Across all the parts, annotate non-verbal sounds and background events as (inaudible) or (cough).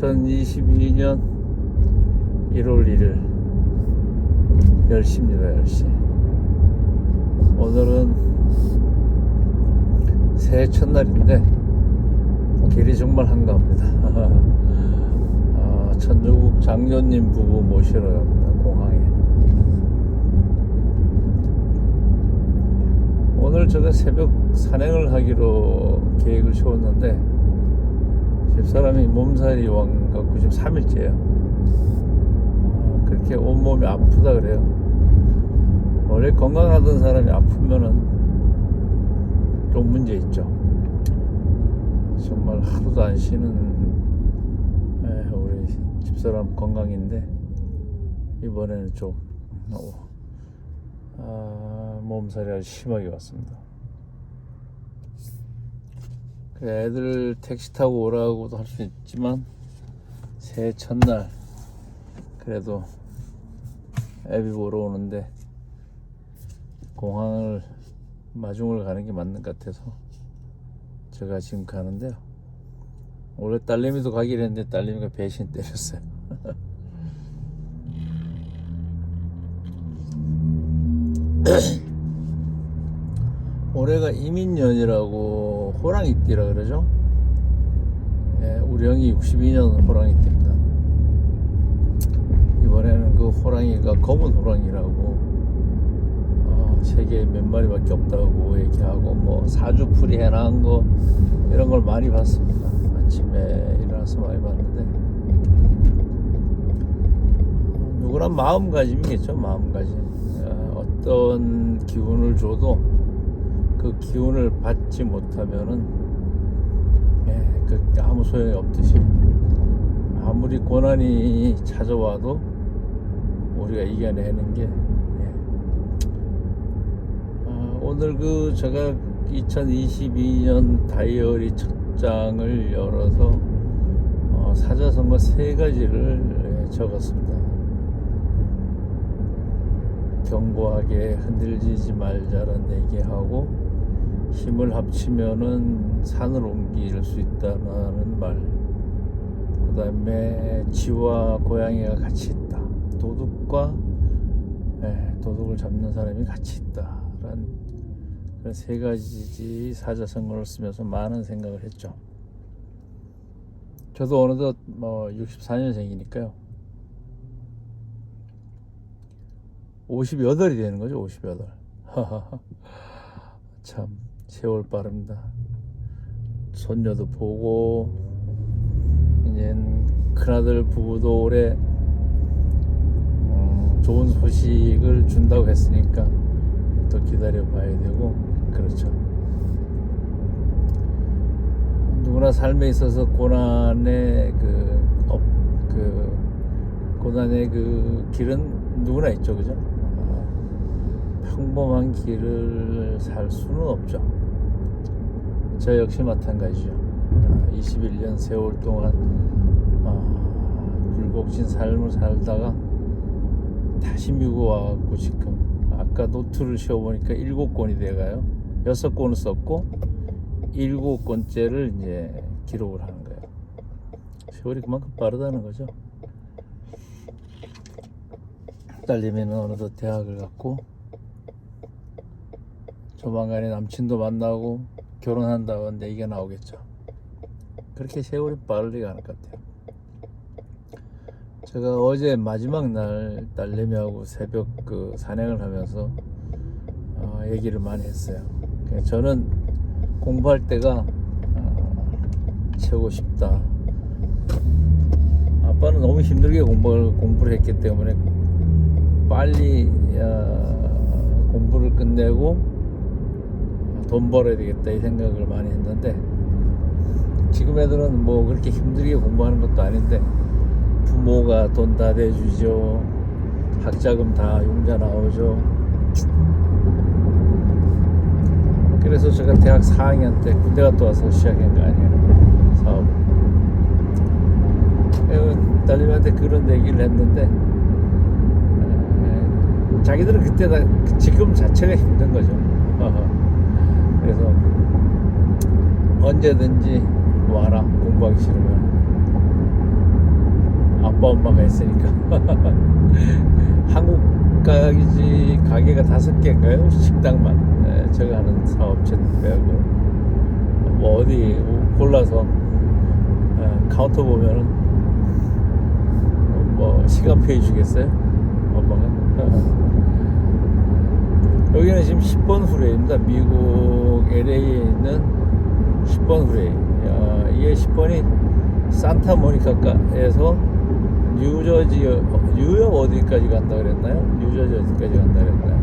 2022년 1월 1일. 10시입니다 10시. 오늘은 새해 첫날인데 길이 정말 한가합니다. (laughs) 아, 천주국 장녀님 부부 모시러 갑니다 공항에. 오늘 제가 새벽 산행을 하기로 계획을 세웠는데 집사람이 몸살이 왕 지금 3일째예요. 그렇게 온몸이 아프다 그래요. 원래 건강하던 사람이 아프면은 좀 문제 있죠. 정말 하루도 안 쉬는 에, 우리 집사람 건강인데 이번에는 좀 어, 아, 몸살이 아주 심하게 왔습니다. 그 애들 택시 타고 오라고도 할 수 있지만 새해 첫날 그래도 애비 보러 오는데 공항을 마중을 가는 게 맞는 것 같아서 제가 지금 가는데요. 원래 딸내미도 가기로 했는데 딸내미가 배신 때렸어요. (laughs) 올해가 이민년이라고 호랑이띠라 그러죠. 예, 우리 형이 62년 호랑이 띠입니다. 이번에는 그 호랑이가 검은 호랑이라고 어, 세계에 몇 마리밖에 없다고 얘기하고 뭐 사주풀이 해나간 거 이런 걸 많이 봤습니다. 아침에 일어나서 많이 봤는데 어, 누구나 마음가짐이겠죠. 마음가짐. 어, 어떤 기운을 줘도 그 기운을 받지 못하면은 예, 그 아무 소용이 없듯이 아무리 고난이 찾아와도 우리가 이겨내는 게 예. 아, 오늘 그 제가 2022년 다이어리 첫 장을 열어서 어, 사자성어 세 가지를 예, 적었습니다. 견고하게 흔들리지 말자라는 얘기하고 힘을 합치면은 산을 옮길 수 있다는 말. 그 다음에 쥐와 고양이가 같이 있다. 도둑과 예, 도둑을 잡는 사람이 같이 있다 라는 그런 세 가지 사자성어를 쓰면서 많은 생각을 했죠. 저도 어느덧 뭐 64년생이니까요. 58이 되는 거죠, 58. (laughs) 참, 세월 빠릅니다. 손녀도 보고, 이제 큰아들 부부도 올해 음, 좋은 소식을 준다고 했으니까 또 기다려 봐야 되고, 그렇죠. 누구나 삶에 있어서 고난의 그, 업, 그, 고난의 그 길은 누구나 있죠, 그죠? 평범한 길을 살 수는 없죠. 저 역시 마찬가지죠. 21년 세월 동안 어, 굴곡진 삶을 살다가 다시 미국 와갖고 지금 아까 노트를 세워보니까 일곱 권이 돼가요. 여섯 권을 썼고 일곱 권째를 이제 기록을 하는 거예요. 세월이 그만큼 빠르다는 거죠. 딸내미는 어느덧 대학을 갔고 조만간에 남친도 만나고 결혼한다고 얘기가 나오겠죠. 그렇게 세월이 빠르지가 않을 것 같아요. 제가 어제 마지막 날 딸내미하고 새벽 그 산행을 하면서 어, 얘기를 많이 했어요. 그냥 저는 공부할 때가 어, 채우고 싶다. 아빠는 너무 힘들게 공부를, 공부를 했기 때문에 빨리 어, 공부를 끝내고 돈 벌어야 되겠다 이 생각을 많이 했는데 지금 애들은 뭐 그렇게 힘들게 공부하는 것도 아닌데 부모가 돈 다 대주죠. 학자금 다 융자 나오죠. 그래서 제가 대학 4학년 때 군대 갔다 와서 시작한 거 아니에요? 사업. 딸님한테 그런 얘기를 했는데 에, 자기들은 그때 다 지금 자체가 힘든 거죠 (laughs) 그래서 언제든지 와라 공부하기 싫으면. 아빠 엄마가 있으니까. (laughs) 한국 가게지 가게가 다섯 개인가요? 식당만. 예, 제가 하는 사업체인데요 뭐 어디 골라서 예, 카운터 보면은 뭐 시간표 해 주겠어요? 엄마가 (laughs) 여기는 지금 10번 후레입니다 미국 LA에 있는 10번 후레 야, 이게 10번이 산타모니카에서 뉴저지 어, 뉴욕 어디까지 간다 그랬나요? 뉴저지 어디까지 간다 그랬나요?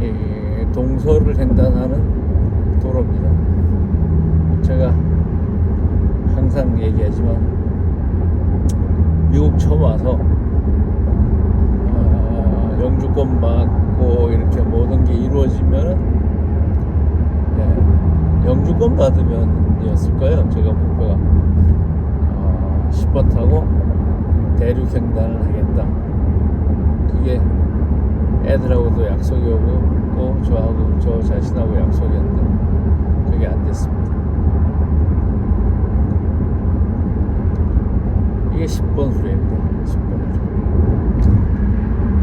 이 동서를 횡단하는 도로입니다. 제가 항상 얘기하지만 미국 처음 와서 아, 영주권 받고 이렇게 모든 게 이루어지면은 네, 영주권 받으면이었을까요? 제가 목표가 어, 10번 타고 대륙 횡단을 하겠다. 그게 애들하고도 약속이 오고 또 저하고 저 자신하고 약속이었는데 그게 안 됐습니다. 이게 10번 후레입니다. 10번 후레.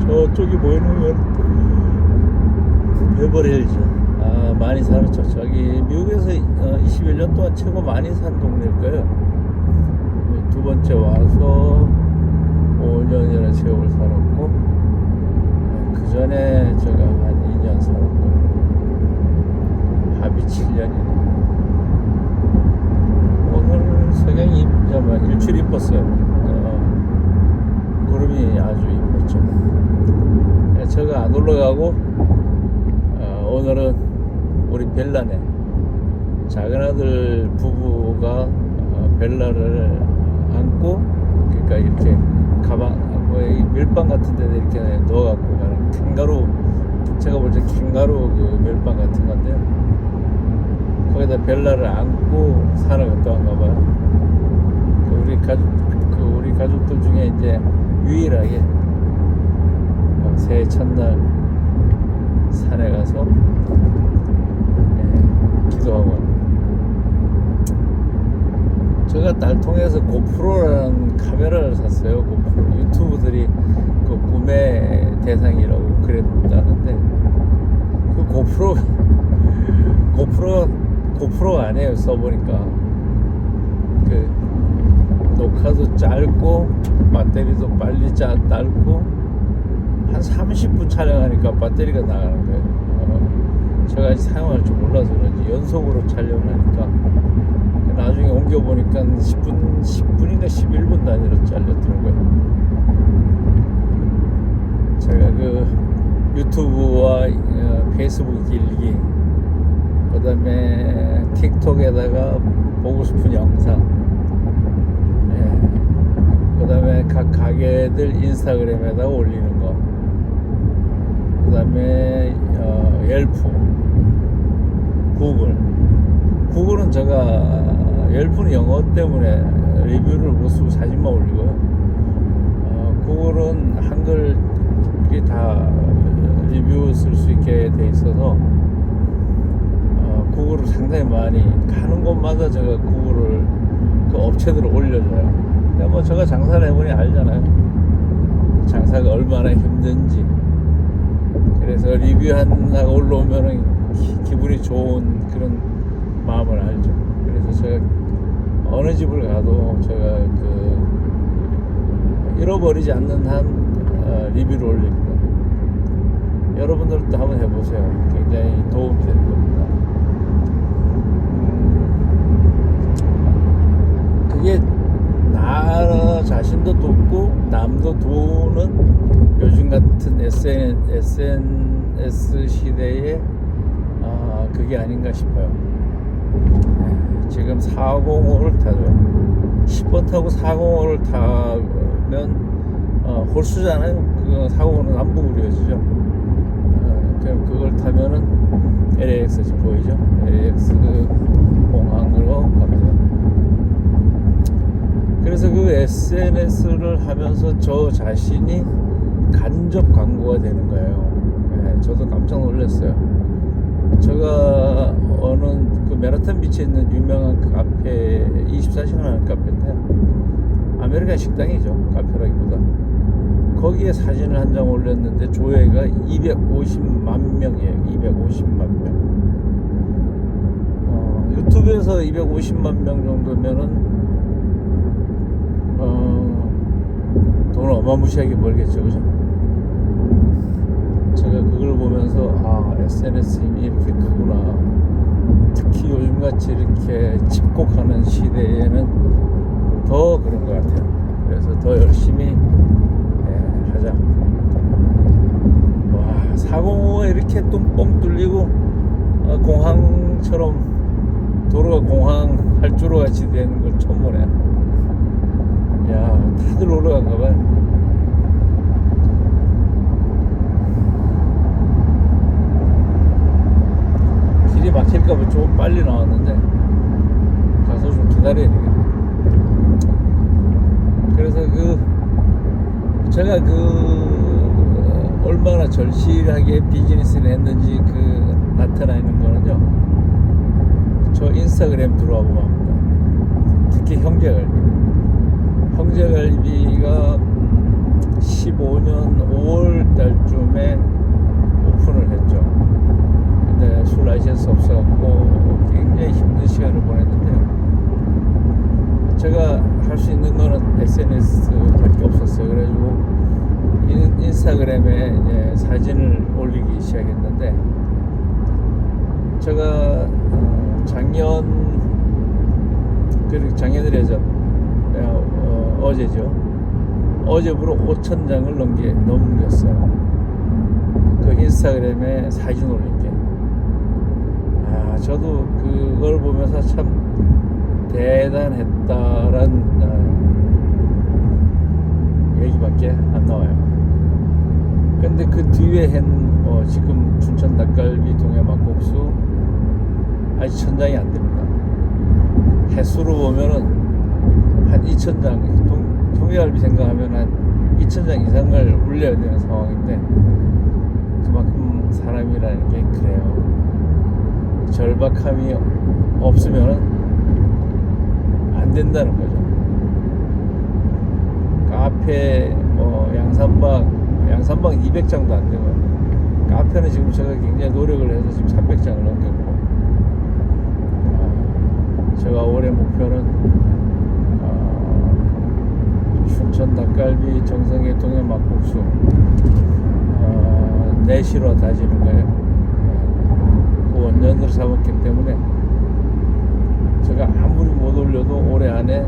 저쪽이 보이는 건 베버리힐즈. 아 많이 살았죠. 저기 미국에서 어, 21년 동안 최고 많이 산 동네일 거예요. 두 번째 와서 5년이라는 세월 살았고 그 전에 제가 한 2년 살았고 합이 7년이네 오늘 석양이 잠깐 일출 이뻤어요 어, 구름이 아주 이뻤죠 예, 제가 안 올라가고 어, 오늘은 우리 벨라네 작은 아들 부부가 어, 벨라를 안고 그러니까 이렇게 가방 뭐이 밀빵 같은 데다 이렇게 넣어갖고 가는 캥가루 제가 볼 때 캥가루 그 밀빵 같은 건데요 거기다 벨라를 안고 왔나 봐요 그 우리 가족 그 우리 가족들 중에 이제 유일하게 어, 새해 첫날 산에 가서 예, 기도하고. 제가 날 통해서 고프로라는 카메라를 샀어요. 고프로. 유튜브들이 그 구매 대상이라고 그랬다는데 그 고프로 (laughs) 고프로 고프로가 아니에요. 써보니까 그 녹화도 짧고 배터리도 빨리 짜 짧고 한 30분 촬영하니까 배터리가 나가는 거예요. 어, 제가 사용할 줄 몰라서 그런지 연속으로 촬영을 하니까 나중에 옮겨보니까 10분, 10분인가 11분 단위로 잘렸더라고요. 제가 그 유튜브와 어, 페이스북 길기, 그 다음에 틱톡에다가 보고 싶은 영상, 그 다음에 각 가게들 인스타그램에다가 올리는 거, 그 다음에 어, 옐프, 구글, 구글은 제가 열풍 영어 때문에 리뷰를 못 쓰고 사진만 올리고요. 어, 구글은 한글이 다 리뷰 쓸 수 있게 돼 있어서 상당히 많이 가는 곳마다 제가 구글을 그 업체들을 올려줘요. 근데 뭐 제가 장사를 해보니 알잖아요. 장사가 얼마나 힘든지. 그래서 리뷰 하나 올라오면은 기- 기분이 좋은 그런 마음을 알죠. 그래서 제가 어느 집을 가도 제가 그 잃어버리지 않는 한 어, 리뷰를 올립니다. 여러분들도 한번 해보세요. 굉장히 도움이 될 겁니다. 음, 그게 나 자신도 돕고 남도 도우는 요즘 같은 SN, SNS 시대에 아, 그게 아닌가 싶어요. 네, 지금 405를 타죠. 10번 타고 405를 타면 어, 홀수잖아요. 그 405는 남북으로 이어지죠. 어, 그걸 타면은 LAX 보이죠? LAX 공항으로 갑니다. 그래서 그 SNS를 하면서 저 자신이 간접 광고가 되는 거예요. 네, 저도 깜짝 놀랐어요. 제가 어느 그 메라톤 비치에 있는 유명한 그 카페 24시간 하는 카페인데 아메리칸 식당이죠 카페라기보다 거기에 사진을 한 장 올렸는데 조회가 250만 명이에요 250만 명 어, 유튜브에서 250만 명 정도면은 어, 돈을 어마무시하게 벌겠죠 그죠? 제가 그걸 보면서 아 SNS 힘이 이렇게 크구나. 특히 요즘같이 이렇게 집콕하는 시대에는 더 그런 것 같아요. 그래서 더 열심히 예, 하자. 와 405가 이렇게 똥뻥 뚫리고 어, 공항처럼 도로가 공항 활주로 같이 되는 걸 처음 보네 야 다들 올라간가 봐요 길이 막힐까봐 좀 빨리 나왔는데 가서 좀 기다려야 되겠네. 그래서 그 제가 그 어, 얼마나 절실하게 비즈니스를 했는지 그 나타나는 거는요. 저 인스타그램 들어와 보면 합니다. 특히 형제갈 비. 형제갈비가 15년 5월 달쯤에 오픈을 했죠. 근데 술 라이센스 없어갖고 굉장히 힘든 시간을 보냈는데 제가 할 수 있는 거는 SNS밖에 없었어요. 그래가지고 인, 인스타그램에 이제 사진을 올리기 시작했는데 제가 어, 작년 그리고 작년이래죠 어제죠 어제부로 5천 장을 넘게 넘겼어요. 그 인스타그램에 사진 올린 게. 아, 저도 그걸 보면서 참 대단했다란 어, 얘기밖에 안 나와요. 근데 그 뒤에 한뭐 지금 춘천 닭갈비 동해 막국수 아직 천장이 안 됩니다. 횟수로 보면은 한 2천장 동, 동해갈비 생각하면 한 2천장 이상을 올려야 되는 상황인데 그만큼 사람이라는 게 그래요. 절박함이 없으면은 안 된다는 거죠. 카페, 뭐 양산박, 양산박 200장도 안 되고 카페는 지금 제가 굉장히 노력을 해서 지금 300장을 넘겼고 아, 제가 올해 목표는 아, 춘천 닭갈비 정성의 동해 막국수 어, 내시로 다지는 거예요. 그 원년을 잡았기 때문에 제가 아무리 못 올려도 올해 안에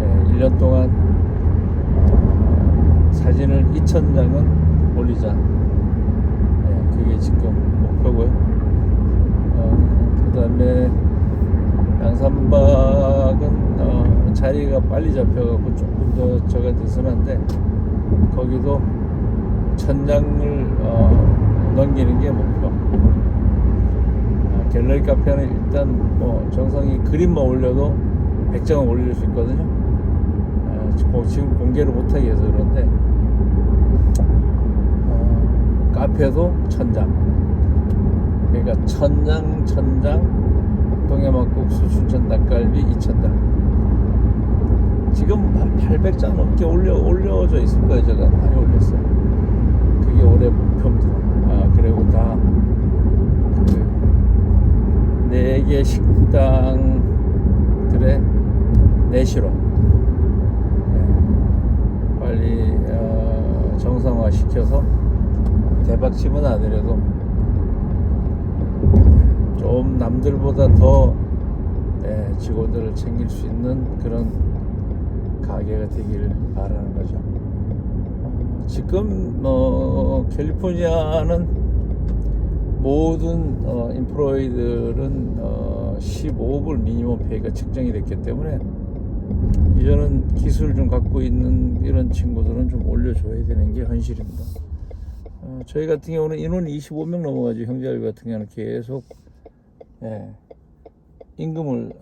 예, 1년 동안 어, 사진을 2,000장은 올리자. 예, 그게 지금 목표고요. 어, 그 다음에 양산박은 어, 자리가 빨리 잡혀갖고 조금 더 저가 느슨한데 거기도 천장을 어, 넘기는 게 목표. 아, 갤러리 카페는 일단 뭐 정성이 그림만 올려도 100장은 올릴 수 있거든요. 아, 고- 지금 공개를 못하게 해서 그런데 어, 카페도 천장. 그러니까 천장 천장 동해막국수 춘천 닭갈비 2천장. 지금 한 800장 넘게 올려 올려져 있을 거예요. 제가 많이 올렸어요. 그게 올해 목표입니다. 아 그리고 다그네개 식당들의 내시로 네, 빨리 어, 정상화 시켜서 대박집은 아니래도 좀 남들보다 더 예, 직원들을 챙길 수 있는 그런 가게가 되기를 바라는 거죠. 어, 지금 어, 캘리포니아는 모든 어, 인프로이들은 어, 15불 미니멈 페이가 측정이 됐기 때문에 이제는 기술 좀 갖고 있는 이런 친구들은 좀 올려줘야 되는 게 현실입니다. 어, 저희 같은 경우는 인원이 25명 넘어가지고 형제갈비 같은 경우는 계속 예, 임금을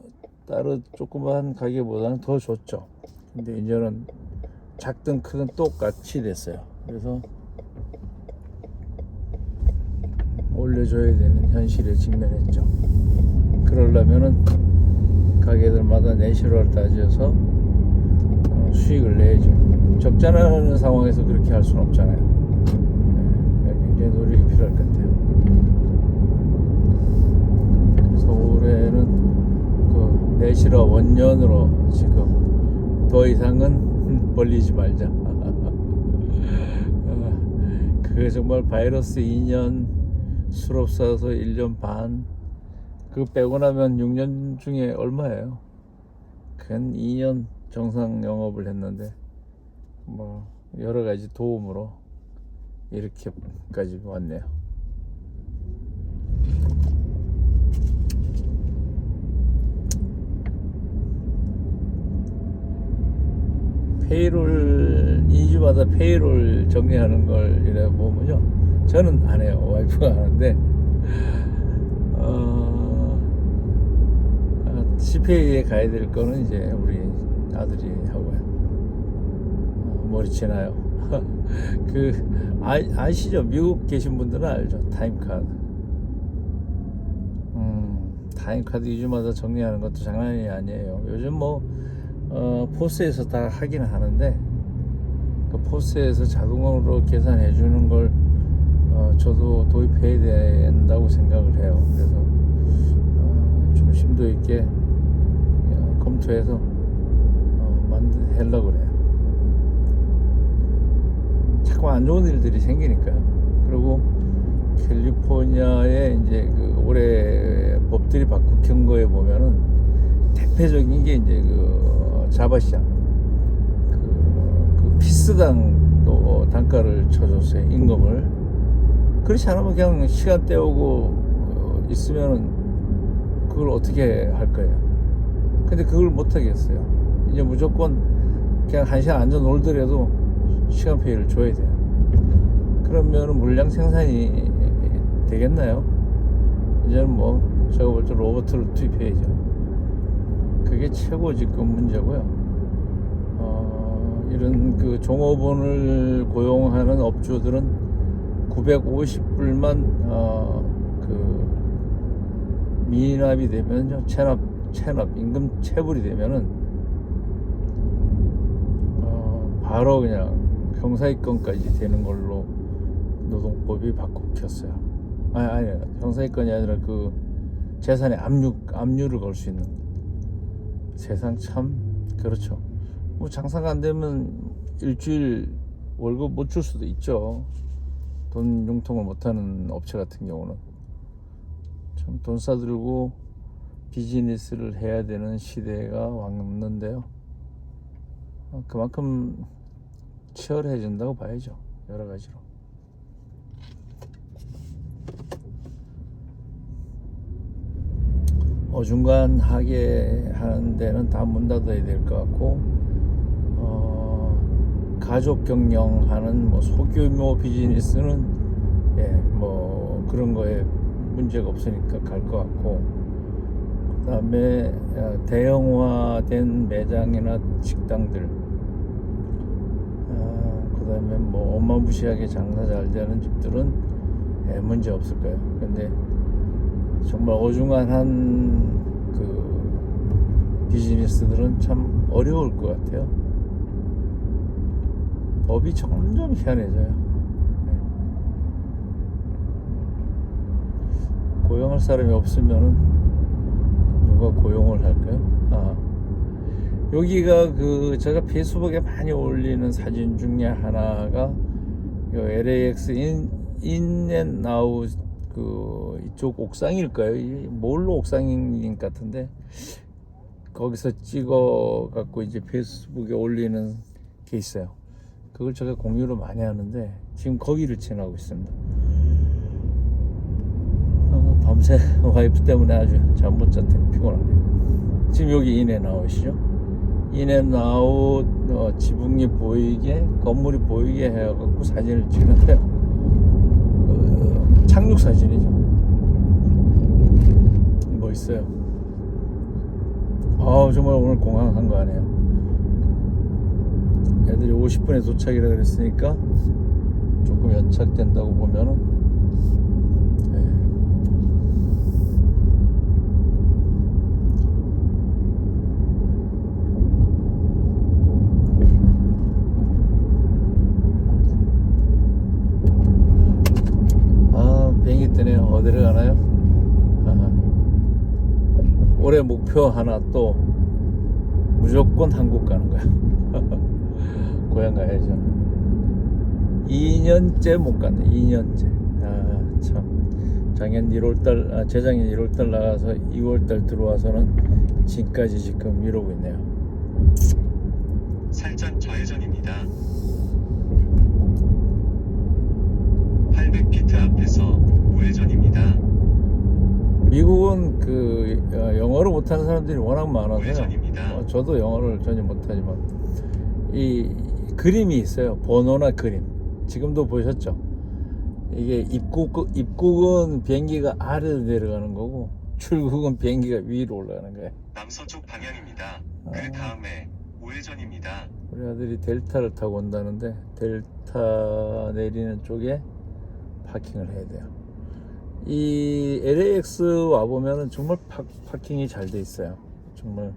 따로 조그만 가게보다는 더 줬죠. 근데 이제는 작든 크든 똑같이 됐어요. 그래서 올려줘야 되는 현실에 직면했죠. 그러려면은 가게들마다 내실화를 따져서 수익을 내야죠. 적자나는 상황에서 그렇게 할 수는 없잖아요. 네, 굉장히 노력이 필요할 것 같아요. 그래서 올해는 그 내실화 원년으로 지금 더 이상은 (laughs) 벌리지 말자. 어, (laughs) 그게 정말 바이러스 2년, 수롭사서 1년 반, 그거 빼고 나면 6년 중에 얼마예요? 근 2년 정상 영업을 했는데 뭐 여러 가지 도움으로 이렇게까지 왔네요. 페이롤 2주마다 페이롤 정리하는 걸 이래 보면요. 저는 안 해요. 와이프가 하는데 어, 어, CPA에 가야 될 거는 이제 우리 아들이 하고요. 어, 머리치나요? (laughs) 그 아, 아시죠? 미국 계신 분들은 알죠. 타임카드. 음, 타임카드 2주마다 정리하는 것도 장난이 아니에요. 요즘 뭐 어, 포스에서 다 하긴 하는데 그 포스에서 자동으로 계산해 주는 걸 어, 저도 도입해야 된다고 생각을 해요. 그래서 어, 좀 심도 있게 어, 검토해서 어, 만들려고 그래요. 자꾸 안 좋은 일들이 생기니까요. 그리고 캘리포니아의 이제 그 올해 법들이 바뀐 거에 보면은 대표적인 게 이제 그 자바시장 그, 그 피스당 또 단가를 쳐줬어요 임금을. 그렇지 않으면 그냥 시간 때우고 어, 있으면은 그걸 어떻게 할 거예요? 근데 그걸 못 하겠어요. 이제 무조건 그냥 한 시간 앉아 놀더라도 시간 페이를 줘야 돼요. 그러면은 물량 생산이 되겠나요? 이제는 뭐 제가 볼 때 로봇을 투입해야죠 그게 최고 지금 문제고요. 어, 이런 그 종업원을 고용하는 업주들은 950불만 어, 그 미납이 되면요, 체납, 체납, 임금 체불이 되면은 어, 바로 그냥 형사입건까지 되는 걸로 노동법이 바꾸켰어요. 아니, 아니, 형사입건이 아니라 그 재산에 압류, 압류를 걸 수 있는. 세상 참 그렇죠. 뭐 장사가 안 되면 일주일 월급 못 줄 수도 있죠. 돈 융통을 못하는 업체 같은 경우는 참 돈 싸들고 비즈니스를 해야 되는 시대가 왔는데요. 어, 그만큼 치열해진다고 봐야죠. 여러 가지로. 어중간하게 하는 데는 다 문 닫아야 될 것 같고 어, 가족 경영하는 뭐 소규모 비즈니스는 예, 뭐 그런 거에 문제가 없으니까 갈 것 같고 그다음에 어, 대형화된 매장이나 식당들 어, 그다음에 뭐 어마무시하게 장사 잘 되는 집들은 예, 문제 없을 거예요. 근데 정말 어중간한 그 비즈니스들은 참 어려울 것 같아요. 법이 점점 희한해져요. 네. 고용할 사람이 없으면은 누가 고용을 할까요? 아, 여기가 그 제가 페이스북에 많이 올리는 사진 중에 하나가 요 LAX 인 인앤나우 그 이쪽 옥상일까요? 이 뭘로 옥상인 것 같은데 거기서 찍어 갖고 이제 페이스북에 올리는 게 있어요. 그걸 제가 공유를 많이 하는데 지금 거기를 지나고 있습니다. 어, 밤새 (laughs) 와이프 때문에 아주 잠 못 잤더니 피곤하네요. 지금 여기 인해 나오시죠? 인해 나웃 어, 지붕이 보이게 건물이 보이게 해갖고 사진을 찍는데요. 어, 착륙 사진이죠. 멋있어요. 아 정말 오늘 공항 한거 아니에요. 애들이 50분에 도착이라 그랬으니까 조금 연착된다고 보면은 네. 내려가나요? 아하. 올해 목표 하나 또 무조건 한국 가는 거야. (laughs) 고향 가야죠. 2년째 못 갔네. 2년째. 아, 참. 작년 1월달, 아, 재작년 1월달 나가서 2월달 들어와서는 지금까지 지금 이러고 있네요. 살짝 좌회전입니다. 800피트 앞에서 우회전입니다. 미국은 그 어, 영어를 못하는 사람들이 워낙 많아서요. 우회전입니다. 어, 저도 영어를 전혀 못하지만 이 그림이 있어요. 번호나 그림. 지금도 보셨죠? 이게 입국 입국은 비행기가 아래로 내려가는 거고 출국은 비행기가 위로 올라가는 거예요. 남서쪽 방향입니다. 아. 그 다음에 우회전입니다. 우리 아들이 델타를 타고 온다는데 델타 내리는 쪽에 파킹을 해야 돼요. 이 LAX 와 보면은 정말 파, 파킹이 잘 돼 있어요. 정말